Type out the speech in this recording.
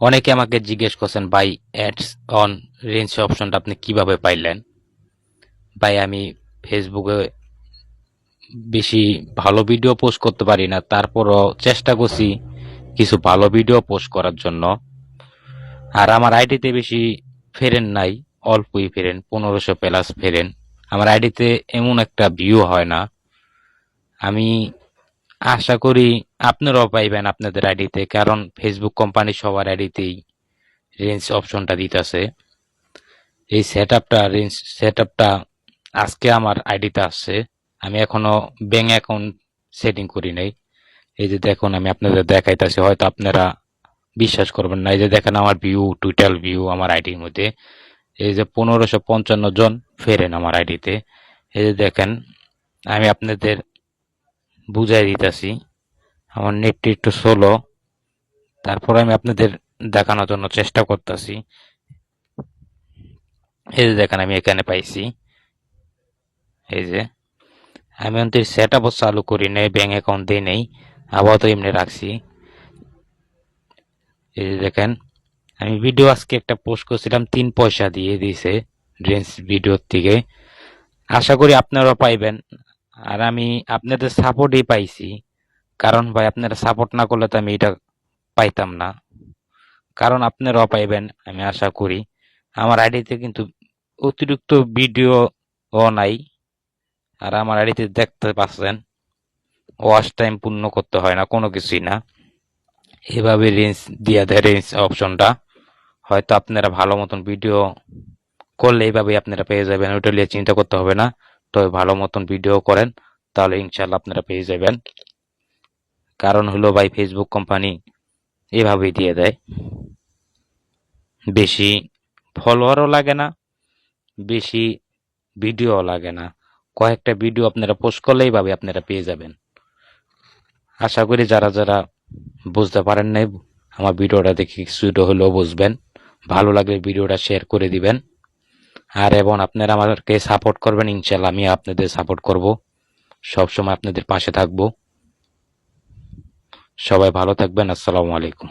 অনেকে আমাকে জিজ্ঞেস করছেন, ভাই অ্যাডস অন রেঞ্জ অপশনটা আপনি কীভাবে পাইলেন? ভাই, আমি ফেসবুকে বেশি ভালো ভিডিও পোস্ট করতে পারি না। তারপরও চেষ্টা করছি কিছু ভালো ভিডিও পোস্ট করার জন্য। আর আমার আইডিতে বেশি ফেরেন নাই, অল্পই ফেরেন, পনেরোশো প্লাস ফেরেন। আমার আইডিতে এমন একটা ভিউ হয় না। আমি আশা করি আপনারাও পাইবেন আপনাদের আইডিতে, কারণ ফেসবুক কোম্পানি সবার আইডিতেই রেঞ্জ অপশনটা দিতেছে। এই সেট আপটা রেঞ্জ সেট আপটা আজকে আমার আইডিতে আসছে। আমি এখনও ব্যাঙ্ক অ্যাকাউন্ট সেটিং করি নাই। এই যে দেখুন, আমি আপনাদের দেখাইতেছি, হয়তো আপনারা বিশ্বাস করবেন না। এই যে দেখেন আমার ভিউ টুইটাল ভিউ আমার আইডির মধ্যে। এই যে পনেরোশো পঞ্চান্ন জন ফেরেন আমার আইডিতে। এই যে দেখেন, আমি আপনাদের বুঝাই দিতেছি। আমার নেটটি একটু স্লো তারপর আমি আপনাদের দেখানোর জন্য চেষ্টা করতেছি। এই যে দেখেন, আমি এখানে পাইছি। এই যে, আমি অন্তর সেট আপও চালু করি নাই ব্যাঙ্ক অ্যাকাউন্ট দিই নেই, আপাতত এমনি রাখছি। এই যে দেখেন, আমি ভিডিও আজকে একটা পোস্ট করছিলাম, তিন পয়সা দিয়ে দিয়েছে ড্রেন্স ভিডিওর থেকে। আশা করি আপনারাও পাইবেন। আর আমি আপনাদের সাপোর্টই পাইছি। কারণ ভাই, আপনারা সাপোর্ট না করলে তো আমি এটা পাইতাম না। কারণ আপনারাও পাইবেন, আমি আশা করি। আমার আইডিতে কিন্তু অতিরিক্ত ভিডিও ও নাই। আর আমার আইডিতে দেখতে পাচ্ছেন ওয়াশ টাইম পূর্ণ করতে হয় না, কোনো কিছুই না। এভাবে রেঞ্জ দিয়া দেয় রেঞ্জ অপশনটা হয়তো আপনারা ভালো মতন ভিডিও করলে এইভাবে আপনারা পেয়ে যাবেন, ওইটা নিয়ে চিন্তা করতে হবে না। তবে ভালো মতন ভিডিও করেন, তাহলে ইনশাল্লাহ আপনারা পেয়ে যাবেন। কারণ হলো ভাই ফেসবুক কোম্পানি এভাবেই দিয়ে দেয়। বেশি ফলোয়ারও লাগে না, বেশি ভিডিও লাগে না। কয়েকটা ভিডিও আপনারা পোস্ট করলেই ভাবে আপনারা পেয়ে যাবেন। আশা করি যারা যারা বুঝতে পারেন নাই, আমার ভিডিওটা দেখে কিছুটা হলেও বুঝবেন। ভালো লাগলে ভিডিওটা শেয়ার করে দিবেন। আর এবং আপনারা আমাকে সাপোর্ট করবেন ইনশাল্লাহ আমি আপনাদের সাপোর্ট করব। সব সময় আপনাদের পাশে থাকব। সবাই ভালো থাকবেন, আসসালামু আলাইকুম।